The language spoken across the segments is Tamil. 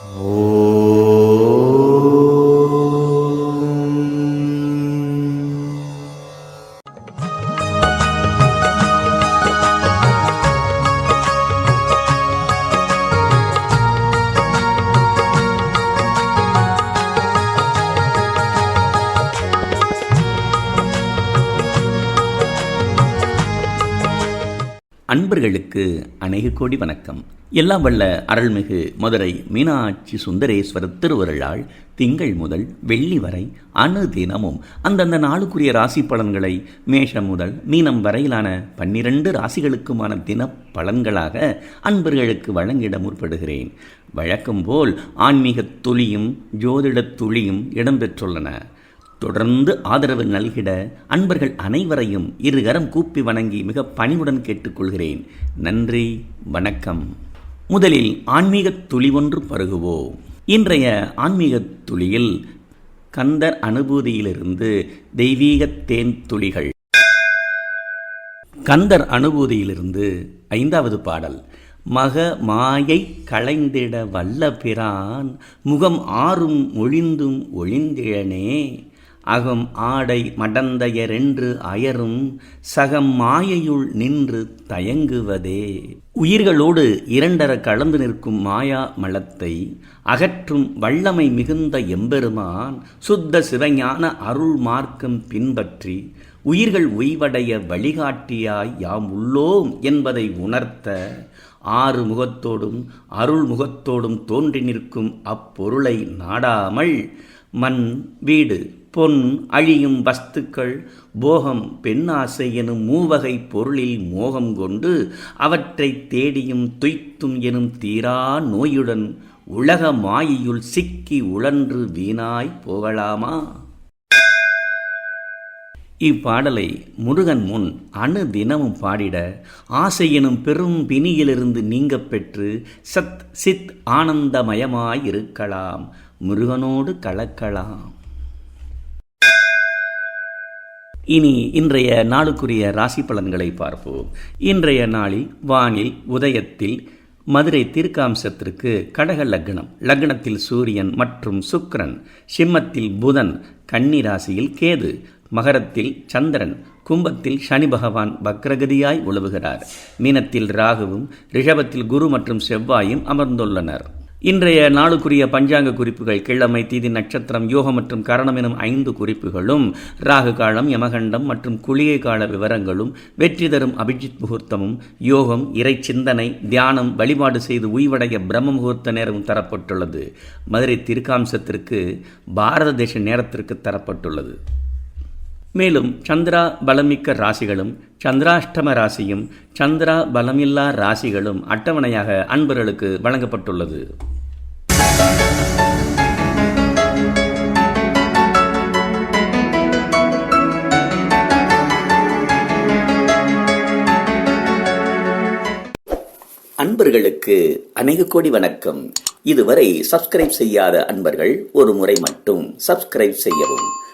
அன்பர்களுக்கு கோடி வணக்கம். எல்லாம் வல்ல அருள்மிகு மதுரை மீனாட்சி சுந்தரேஸ்வரர் திருவருளால் திங்கள் முதல் வெள்ளி வரை அணு தினமும் அந்தந்த நாளுக்குரிய ராசி பலன்களை மேஷம் முதல் மீனம் வரையிலான பன்னிரண்டு ராசிகளுக்குமான தின பலன்களாக அன்பர்களுக்கு வழங்கிட முற்படுகிறேன். வழக்கம் போல் ஆன்மீகத் துளியும் ஜோதிடத் துளியும் இடம்பெற்றுள்ளன தொடர்ந்து ஆதரவு நல்கிட அன்பர்கள் அனைவரையும் இருகரம் கூப்பி வணங்கி மிக பணிவுடன் கேட்டுக்கொள்கிறேன். நன்றி வணக்கம். முதலில் ஆன்மீக துளி ஒன்று பருகுவோம். இன்றைய ஆன்மீக துளியில் கந்தர் அனுபூதியிலிருந்து தெய்வீக தேன் துளிகள். கந்தர் அனுபூதியிலிருந்து ஐந்தாவது பாடல். மக மாயை களைந்திட வல்ல பிரான் முகம் ஆறும் ஒழிந்தும் ஒழிந்திழனே. அகம் ஆடை மடந்தையரென்று அயரும் சகம் மாயையுள் நின்று தயங்குவதே. உயிர்களோடு இரண்டர கலந்து நிற்கும் மாயா மலத்தை அகற்றும் வல்லமை மிகுந்த எம்பெருமான் சுத்த சிவஞான அருள் மார்க்கம் பின்பற்றி உயிர்கள் உய்வடைய வழிகாட்டியாய் யாம் உள்ளோம் என்பதை உணர்த்த ஆறு முகத்தோடும் அருள் முகத்தோடும் தோன்றி நிற்கும் அப்பொருளை நாடாமல் மண் வீடு பொன் அழியும் வஸ்துக்கள் போகம் பெண்ணாசை எனும் மூவகை பொருளில் மோகம் கொண்டு அவற்றை தேடியும் துய்த்தும் எனும் தீரா நோயுடன் உலக மாயையுள் சிக்கி உழன்று வீணாய் போகலாமா? இப்பாடலை முருகன் முன் அணு தினமும் பாடிட ஆசை எனும் பெரும் பிணியிலிருந்து நீங்க பெற்று சத் சித் ஆனந்தமயமாயிருக்கலாம். முருகனோடு கலக்கலாம். இனி இன்றைய நாளுக்குரிய ராசி பலன்களை பார்ப்போம். இன்றைய நாளில் வானில் உதயத்தில் மதுரை தீர்க்காம்சத்திற்கு கடக லக்னம். லக்னத்தில் சூரியன் மற்றும் சுக்ரன் சிம்மத்தில் புதன் கன்னி ராசியில் கேது. மகரத்தில் சந்திரன். கும்பத்தில் சனி பகவான் பக்ரகதியாய் உழவுகிறார். மீனத்தில் ராகுவும் ரிஷபத்தில் குரு மற்றும் செவ்வாயும் அமர்ந்துள்ளனர். இன்றைய நாளுக்குரிய பஞ்சாங்க குறிப்புகள் கிழமை தீதி நட்சத்திரம் யோகம் மற்றும் கரணம் எனும் ஐந்து குறிப்புகளும் ராகு காலம் யமகண்டம் மற்றும் குளிகை கால விவரங்களும் வெற்றி தரும் அபிஜித் முகூர்த்தமும் யோகம் இறை சிந்தனை தியானம் வழிபாடு செய்து உய்வடைய பிரம்ம முகூர்த்த நேரமும் தரப்பட்டுள்ளது. மதுரை திருக்காம்சத்திற்கு பாரத தேச நேரத்திற்கு தரப்பட்டுள்ளது. மேலும் சந்திரா பலமிக்க ராசிகளும் சந்திராஷ்டம ராசியும் சந்திரா பலமில்லா ராசிகளும் அட்டவணையாக அன்பர்களுக்கு வழங்கப்பட்டுள்ளது. அன்பர்களுக்கு அநேக கோடி வணக்கம். இதுவரை சப்ஸ்கிரைப் செய்யாத அன்பர்கள் ஒரு முறை மட்டும் சப்ஸ்கிரைப் செய்யவும்.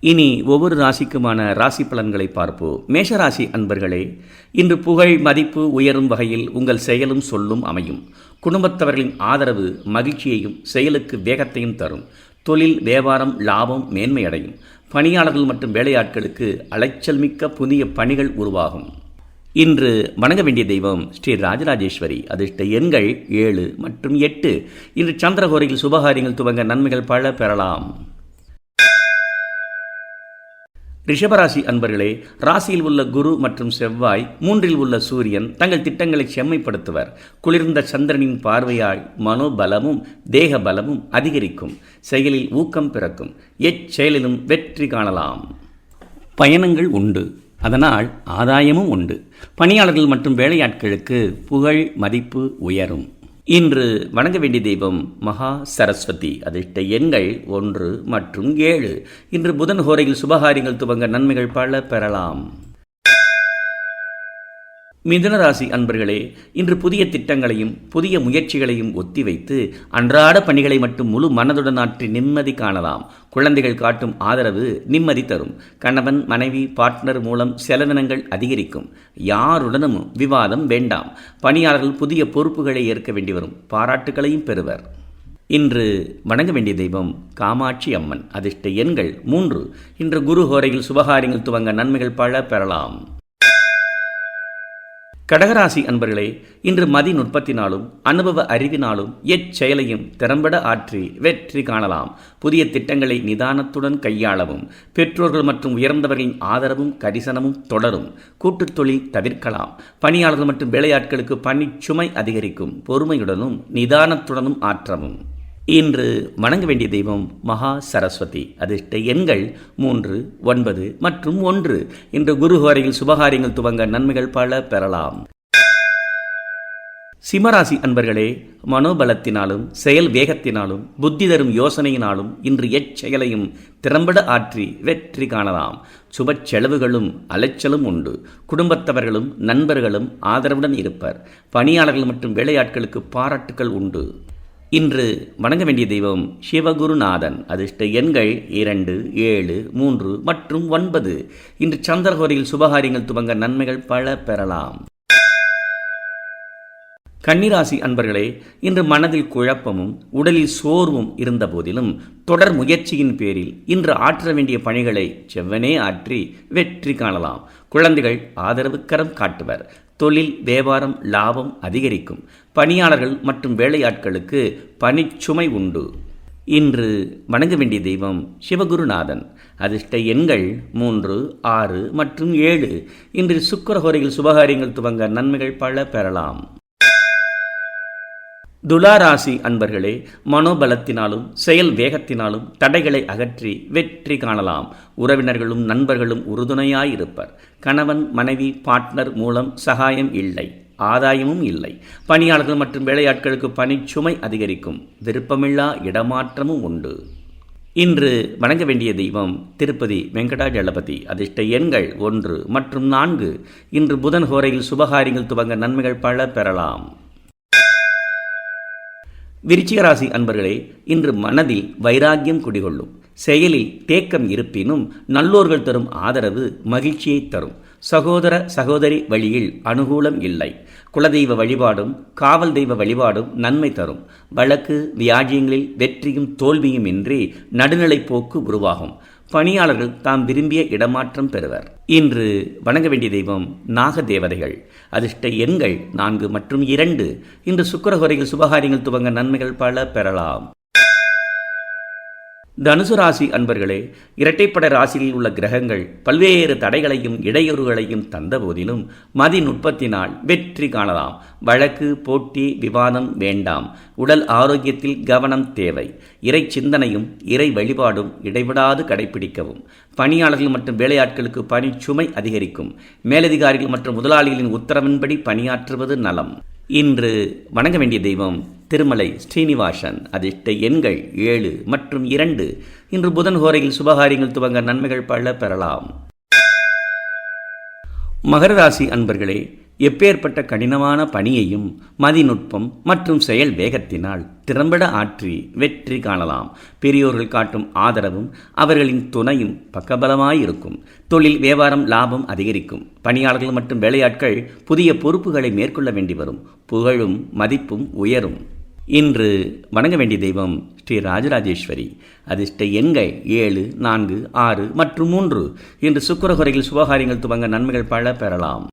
இனி ஒவ்வொரு ராசிக்குமான ராசி பலன்களை பார்ப்போம். மேஷராசி அன்பர்களே இன்று புகழ் மதிப்பு உயரும் வகையில் உங்கள் செயலும் சொல்லும் அமையும். குடும்பத்தவர்களின் ஆதரவு மகிழ்ச்சியையும் செயலுக்கு வேகத்தையும் தரும். தொழில் வியாபாரம் லாபம் மேன்மையடையும். பணியாளர்கள் மற்றும் வேலையாட்களுக்கு அலைச்சல் மிக்க புதிய பணிகள் உருவாகும். இன்று வணங்க வேண்டிய தெய்வம் ஸ்ரீ ராஜராஜேஸ்வரி. அதிர்ஷ்ட எண்கள் ஏழு மற்றும் எட்டு. இன்று சந்திரகோரையில் சுபகாரியங்கள் துவங்க நன்மைகள் பல பெறலாம். ரிஷபராசி அன்பர்களே ராசியில் உள்ள குரு மற்றும் செவ்வாய் மூன்றில் உள்ள சூரியன் தங்கள் திட்டங்களை செம்மைப்படுத்துவர். குளிர்ந்த சந்திரனின் பார்வையாய் மனோபலமும் தேக பலமும் அதிகரிக்கும். செயலில் ஊக்கம் பிறக்கும். எச்செயலிலும் வெற்றி காணலாம். பயணங்கள் உண்டு. அதனால் ஆதாயமும் உண்டு. பணியாளர்கள் மற்றும் வேலையாட்களுக்கு புகழ் மதிப்பு உயரும். இன்று வணங்க வேண்டிய தெய்வம் மகா சரஸ்வதி. அதிர்ஷ்ட எண்கள் ஒன்று மற்றும் ஏழு. இன்று புதன் ஹோரையில் சுபகாரியங்கள் துவங்க நன்மைகள் பல பெறலாம். மிதுனராசி அன்பர்களே இன்று புதிய திட்டங்களையும் புதிய முயற்சிகளையும் ஒத்திவைத்து அன்றாட பணிகளை மட்டும் முழு மனதுடன் ஆற்றி நிம்மதி காணலாம். குழந்தைகள் காட்டும் ஆதரவு நிம்மதி தரும். கணவன் மனைவி பார்ட்னர் மூலம் செலவினங்கள் அதிகரிக்கும். யாருடனும் விவாதம் வேண்டாம். பணியாளர்கள் புதிய பொறுப்புகளை ஏற்க வேண்டி வரும். பாராட்டுகளையும் பெறுவர். இன்று வணங்க வேண்டிய தெய்வம் காமாட்சி அம்மன். அதிர்ஷ்ட எண்கள் மூன்று. இன்று குரு ஹோரையில் சுபகாரியங்கள் துவங்க நன்மைகள் பல பெறலாம். கடகராசி அன்பர்களே இன்று மதி நுட்பத்தினாலும் அனுபவ அறிவினாலும் எச்செயலையும் திறம்பட ஆற்றி வெற்றி காணலாம். புதிய திட்டங்களை நிதானத்துடன் கையாளவும் பெற்றோர்கள் மற்றும் உயர்ந்தவர்களின் ஆதரவும் கரிசனமும் தொடரும். கூட்டுத் தொழில் தவிர்க்கலாம். பணியாளர்கள் மற்றும் வேலையாட்களுக்கு பணிச்சுமை சுமை அதிகரிக்கும். பொறுமையுடனும் நிதானத்துடனும் ஆற்றவும். இன்று வணங்க வேண்டிய தெய்வம் மகா சரஸ்வதி. அதிர்ஷ்ட எண்கள் மூன்று ஒன்பது மற்றும் ஒன்று. இன்று குருஹோரையில் சுபகாரியங்கள் துவங்க நன்மைகள் பல பெறலாம். சிம்மராசி அன்பர்களே மனோபலத்தினாலும் செயல் வேகத்தினாலும் புத்தி தரும் யோசனையினாலும் இன்று எச்செயலையும் திறம்பட ஆற்றி வெற்றி காணலாம். சுப செலவுகளும் அலைச்சலும் உண்டு. குடும்பத்தவர்களும் நண்பர்களும் ஆதரவுடன் இருப்பர். பணியாளர்கள் மற்றும் வேலையாட்களுக்கு பாராட்டுகள் உண்டு. இன்று வணங்க வேண்டிய தெய்வம் சிவகுருநாதன். அதிர்ஷ்ட எண்கள் இரண்டு ஏழு மூன்று மற்றும் ஒன்பது. இன்று சந்திரகோரையில் சுபகாரியங்கள் துவங்க நன்மைகள் பல பெறலாம். கன்னிராசி அன்பர்களே இன்று மனதில் குழப்பமும் உடலில் சோர்வும் இருந்த போதிலும் தொடர் முயற்சியின் பேரில் இன்று ஆற்ற வேண்டிய பணிகளை செவ்வனே ஆற்றி வெற்றி காணலாம். குழந்தைகள் ஆதரவு கரம் காட்டுவர். தொழில் வியாபாரம் லாபம் அதிகரிக்கும். பணியாளர்கள் மற்றும் வேலையாட்களுக்கு பணிச்சுமை உண்டு. இன்று வணங்க வேண்டிய தெய்வம் சிவகுருநாதன். அதிர்ஷ்ட எண்கள் மூன்று ஆறு மற்றும் ஏழு. இன்று சுக்கரஹோரையில் சுபகாரியங்கள் துவங்க நன்மைகள் பல பெறலாம். துலாராசி அன்பர்களே மனோபலத்தினாலும் செயல் வேகத்தினாலும் தடைகளை அகற்றி வெற்றி காணலாம். உறவினர்களும் நண்பர்களும் உறுதுணையாயிருப்பர். கணவன் மனைவி பார்ட்னர் மூலம் சகாயம் இல்லை ஆதாயமும் இல்லை. பணியாளர்கள் மற்றும் வேலையாட்களுக்கு பணிச்சுமை அதிகரிக்கும். விருப்பமில்லா இடமாற்றமும் உண்டு. இன்று வணங்க வேண்டிய தெய்வம் திருப்பதி வெங்கடாஜலபதி. அதிர்ஷ்ட எண்கள் ஒன்று மற்றும் நான்கு. இன்று புதன் ஹோரையில் சுபகாரியங்கள் துவங்க நன்மைகள் பல பெறலாம். விருச்சிகராசி அன்பர்களே இன்று மனதில் வைராக்கியம் குடிகொள்ளும். செயலில் தேக்கம் இருப்பினும் நல்லோர்கள் தரும் ஆதரவு மகிழ்ச்சியை தரும். சகோதர சகோதரி வழியில் அனுகூலம் இல்லை. குலதெய்வ வழிபாடும் காவல் தெய்வ வழிபாடும் நன்மை தரும். வழக்கு வியாஜியங்களில் வெற்றியும் தோல்வியும் இன்றி நடுநிலை போக்கு உருவாகும். பணியாளர்கள் தாம் விரும்பிய இடமாற்றம் பெறுவர். இன்று வணங்க வேண்டிய தெய்வம் நாக தேவதைகள் அதிர்ஷ்ட எண்கள் நான்கு மற்றும் இரண்டு. இன்று சுக்கரகுறையில் சுபகாரியங்கள் துவங்க நன்மைகள் பல பெறலாம். தனுசு ராசி அன்பர்களே இரட்டைப்பட ராசியில் உள்ள கிரகங்கள் பல்வேறு தடைகளையும் இடையூறுகளையும் தந்த போதிலும் மதி நுட்பத்தினால் வெற்றி காணலாம். வழக்கு போட்டி விவாதம் வேண்டாம். உடல் ஆரோக்கியத்தில் கவனம் தேவை. இறை சிந்தனையும் இறை வழிபாடும் இடைவிடாது கடைபிடிக்கவும். பணியாளர்கள் மற்றும் வேலையாட்களுக்கு பணி சுமை அதிகரிக்கும். மேலதிகாரிகள் மற்றும் முதலாளிகளின் உத்தரவின்படி பணியாற்றுவது நலம். இன்று வணங்க வேண்டிய தெய்வம் திருமலை ஸ்ரீனிவாசன் அதிர்ஷ்ட எண்கள் ஏழு மற்றும் இரண்டு. இன்று புதன் ஹோரையில் சுபகாரியங்கள் துவங்க நன்மைகள் பல பெறலாம். மகர ராசி அன்பர்களே எப்பேற்பட்ட கடினமான பணியையும் மதிநுட்பம் மற்றும் செயல் வேகத்தினால் திறம்பட ஆற்றி வெற்றி காணலாம். பெரியோர்கள் காட்டும் ஆதரவும் அவர்களின் துணையும் பக்கபலமாயிருக்கும். தொழில் வியாபாரம் லாபம் அதிகரிக்கும். பணியாளர்கள் மற்றும் வேலையாட்கள் புதிய பொறுப்புகளை மேற்கொள்ள வேண்டி வரும். புகழும் மதிப்பும் உயரும். இன்று வணங்க வேண்டிய தெய்வம் ஸ்ரீ ராஜராஜேஸ்வரி. அதிர்ஷ்ட எண்கள் ஏழு நான்கு ஆறு மற்றும் மூன்று. இன்று சுக்கரகுறையில் சுபகாரியங்கள் துவங்க நன்மைகள் பல பெறலாம்.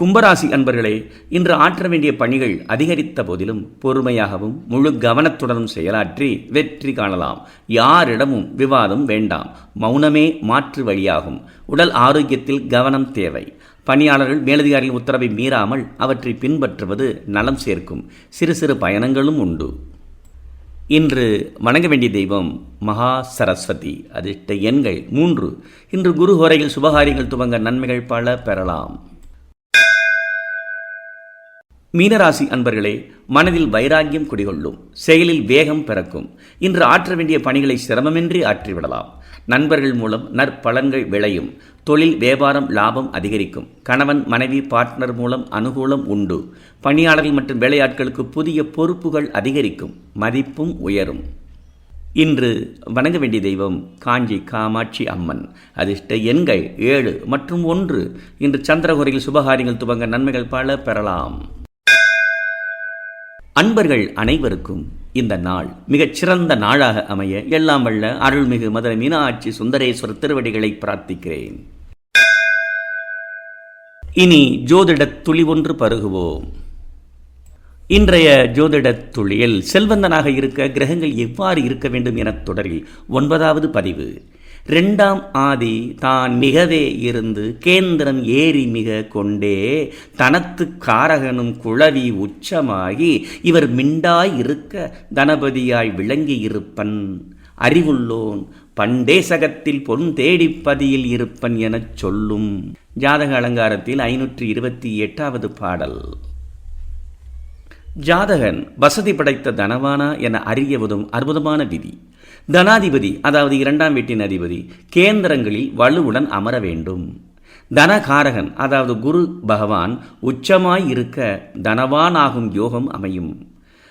கும்பராசி அன்பர்களே இன்று ஆற்ற வேண்டிய பணிகள் அதிகரித்த போதிலும் பொறுமையாகவும் முழு கவனத்துடனும் செயலாற்றி வெற்றி காணலாம். யாரிடமும் விவாதம் வேண்டாம். மௌனமே மாற்று வழியாகும். உடல் ஆரோக்கியத்தில் கவனம் தேவை. பணியாளர்கள் மேலதிகாரிகள் உத்தரவை மீறாமல் அவற்றை பின்பற்றுவது நலம் சேர்க்கும். சிறு சிறு பயணங்களும் உண்டு. இன்று வணங்க வேண்டிய தெய்வம் மகா சரஸ்வதி. அதிர்ஷ்ட எண்கள் மூன்று. இன்று குரு ஹோரையில் சுபகாரியங்கள் துவங்க நன்மைகள் பல பெறலாம். மீனராசி அன்பர்களே மனதில் வைராக்கியம் குடிகொள்ளும். செயலில் வேகம் பிறக்கும். இன்று ஆற்ற வேண்டிய பணிகளை சிரமமின்றி ஆற்றிவிடலாம். நண்பர்கள் மூலம் நற்பலன்கள் விளையும். தொழில் வியாபாரம் லாபம் அதிகரிக்கும். கணவன் மனைவி பார்ட்னர் மூலம் அனுகூலம் உண்டு. பணியாளர்கள் மற்றும் வேலையாட்களுக்கு புதிய பொறுப்புகள் அதிகரிக்கும். மதிப்பும் உயரும். இன்று வணங்க வேண்டிய தெய்வம் காஞ்சி காமாட்சி அம்மன். அதிர்ஷ்ட எண்கள் ஏழு மற்றும் ஒன்று. இன்று சந்திரகுரையில் சுபகாரியங்கள் துவங்க நன்மைகள் பல பெறலாம். அன்பர்கள் அனைவருக்கும் இந்த நாள் மிகச் சிறந்த நாளாக அமைய எல்லாம் வல்ல அருள்மிகு மதுரை மீனாட்சி சுந்தரேஸ்வர் திருவடிகளை பிரார்த்திக்கிறேன். இனி ஜோதிட துளி ஒன்று பருகுவோம். இன்றைய ஜோதிடத் துளியில் செல்வந்தனாக இருக்க கிரகங்கள் எவ்வாறு இருக்க வேண்டும் என தொடரில் ஒன்பதாவது பதிவு. ரெண்டாம் ஆதி தான் மிகவே இருந்து கேந்திரம் ஏறி மிக கொண்டே தனத்து காரகனும் குழவி உச்சமாகி இவர் மிண்டாய் இருக்க தனபதியாய் விளங்கி இருப்பன். அறிவுள்ளோன் பண்டேசகத்தில் பொன் தேடிப்பதியில் இருப்பன் எனச் சொல்லும். ஜாதக அலங்காரத்தில் ஐநூற்றி இருபத்தி எட்டாவது பாடல். ஜாதகன் வசதி படைத்த தனவானா என அறிய உதவும் அற்புதமான விதி. தனாதிபதி அதாவது இரண்டாம் வீட்டின் அதிபதி கேந்திரங்களில் வலுவுடன் அமர வேண்டும். தனகாரகன் அதாவது குரு பகவான் உச்சமாய் இருக்க தனவானாகும் யோகம் அமையும்.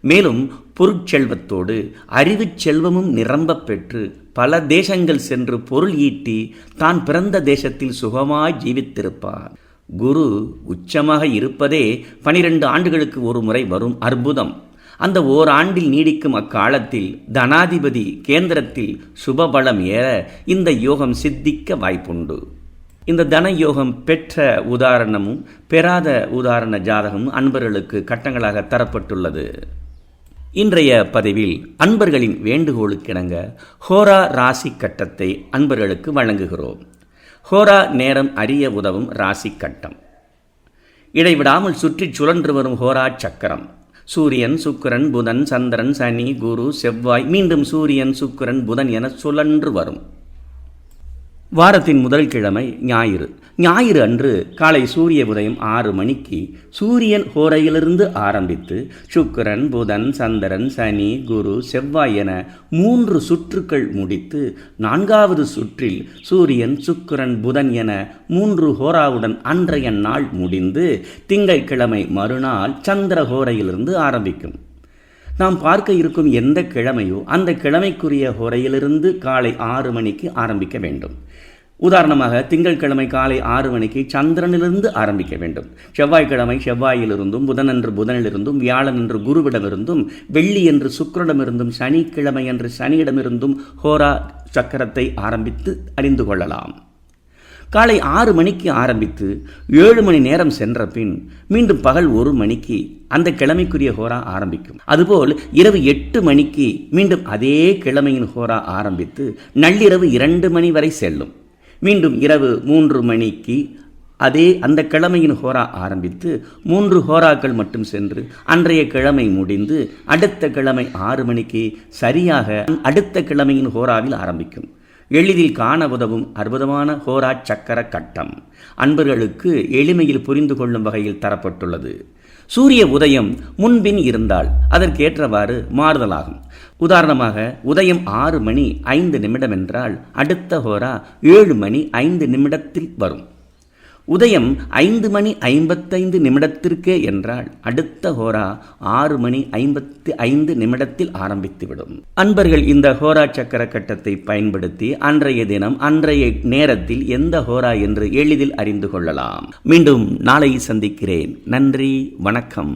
மேலும் பொருட்செல்வத்தோடு அறிவு செல்வமும் நிரம்பப் பெற்று பல தேசங்கள் சென்று பொருள் ஈட்டி தான் பிறந்த தேசத்தில் சுகமாய் ஜீவித்திருப்பார். குரு உச்சமாக இருப்பதே பனிரெண்டு ஆண்டுகளுக்கு ஒரு முறை வரும் அற்புதம். அந்த ஓராண்டில் நீடிக்கும் அக்காலத்தில் தனாதிபதி கேந்திரத்தில் சுபபலம் ஏற இந்த யோகம் சித்திக்க வாய்ப்புண்டு. இந்த தன யோகம் பெற்ற உதாரணமும் பெறாத உதாரண ஜாதகமும் அன்பர்களுக்கு கட்டங்களாக தரப்பட்டுள்ளது. இன்றைய பதிவில் அன்பர்களின் வேண்டுகோளுக்கிணங்க ஹோரா ராசி கட்டத்தை அன்பர்களுக்கு வழங்குகிறோம். ஹோரா நேரம் அறிய உதவும் ராசி கட்டம் இடைவிடாமல் சுற்றிச் சுழன்று வரும் ஹோரா சக்கரம். சூரியன் சுக்கிரன் புதன் சந்திரன் சனி குரு செவ்வாய் மீண்டும் சூரியன் சுக்கிரன் புதன் என சுழன்று வரும். வாரத்தின் முதல் கிழமை ஞாயிறு. ஞாயிறு அன்று காலை சூரிய உதயம் ஆறு மணிக்கு சூரியன் ஹோரையிலிருந்து ஆரம்பித்து சுக்கரன் புதன் சந்திரன் சனி குரு செவ்வாய் என மூன்று சுற்றுக்கள் முடித்து நான்காவது சுற்றில் சூரியன் சுக்கிரன் புதன் என மூன்று ஹோராவுடன் அன்றைய நாள் முடிந்து திங்கட்கிழமை மறுநாள் சந்திர ஹோரையிலிருந்து ஆரம்பிக்கும். நாம் பார்க்க இருக்கும் எந்த கிழமையோ அந்த கிழமைக்குரிய ஹோரையிலிருந்து காலை ஆறு மணிக்கு ஆரம்பிக்க வேண்டும். உதாரணமாக திங்கட்கிழமை காலை ஆறு மணிக்கு சந்திரனிலிருந்து ஆரம்பிக்க வேண்டும். செவ்வாய்க்கிழமை செவ்வாயிலிருந்தும் புதனன்று புதனிலிருந்தும் வியாழன் என்று குருவிடமிருந்தும் வெள்ளி என்று சுக்கரனிடமிருந்தும் சனிக்கிழமை என்று சனியிடமிருந்தும் ஹோரா சக்கரத்தை ஆரம்பித்து அறிந்து கொள்ளலாம். காலை ஆறு மணிக்கு ஆரம்பித்து ஏழு மணி நேரம் சென்ற பின் மீண்டும் பகல் ஒரு மணிக்கு அந்த கிழமைக்குரிய ஹோரா ஆரம்பிக்கும். அதுபோல் இரவு எட்டு மணிக்கு மீண்டும் அதே கிழமையின் ஹோரா ஆரம்பித்து நள்ளிரவு இரண்டு மணி வரை செல்லும். மீண்டும் இரவு மூன்று மணிக்கு அதே அந்த கிழமையின் ஹோரா ஆரம்பித்து மூன்று ஹோராக்கள் மட்டும் சென்று அன்றைய கிழமை முடிந்து அடுத்த கிழமை ஆறு மணிக்கு சரியாக அடுத்த கிழமையின் ஹோராவில் ஆரம்பிக்கும். எளிதில் காண உதவும் அற்புதமான ஹோரா சக்கர கட்டம். அன்பர்களுக்கு எளிமையில் புரிந்து கொள்ளும் வகையில் தரப்பட்டுள்ளது. சூரிய உதயம் முன்பின் இருந்தால் அதற்கேற்றவாறு மாறுதலாகும். உதாரணமாக உதயம் ஆறு மணி ஐந்து நிமிடம் என்றால் அடுத்த ஹோரா ஏழு மணி ஐந்து நிமிடத்தில் வரும். உதயம் ஐந்து மணி ஐம்பத்தைந்து நிமிடத்திற்கே என்றால் அடுத்த ஹோரா ஆறு மணி ஐம்பத்தி ஐந்து நிமிடத்தில் ஆரம்பித்துவிடும் அன்பர்கள் இந்த ஹோரா சக்கர கட்டத்தை பயன்படுத்தி அன்றைய தினம் அன்றைய நேரத்தில் எந்த ஹோரா என்று எளிதில் அறிந்து கொள்ளலாம். மீண்டும் நாளை சந்திக்கிறேன். நன்றி வணக்கம்.